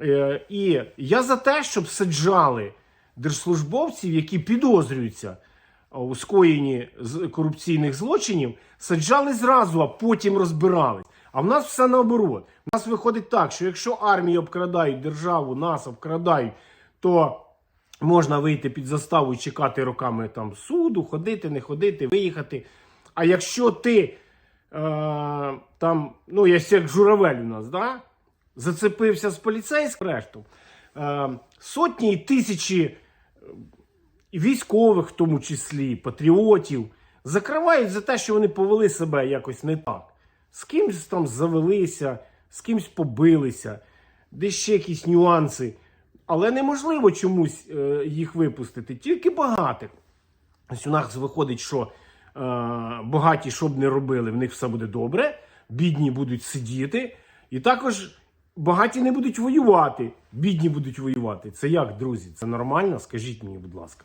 Е, І я за те, щоб саджали держслужбовців, які підозрюються у скоєнні корупційних злочинів, саджали зразу, а потім розбирались. А в нас все наоборот. У нас виходить так, що якщо армії обкрадають державу, нас обкрадають, то можна вийти під заставу і чекати роками там суду, ходити, не ходити, виїхати. А якщо ти е, там, ну, як журавель у нас, да? Зацепився з поліцейським решту, е, сотні і тисячі е, військових, в тому числі, патріотів, закривають за те, що вони повели себе якось не так. З кимось там завелися, з кимось побилися, десь ще якісь нюанси. Але неможливо чомусь е, їх випустити, тільки багатих. Ось у нас виходить, що багаті, що б не робили, в них все буде добре, бідні будуть сидіти, і також багаті не будуть воювати, бідні будуть воювати. Це як, друзі? Це нормально? Скажіть мені, будь ласка.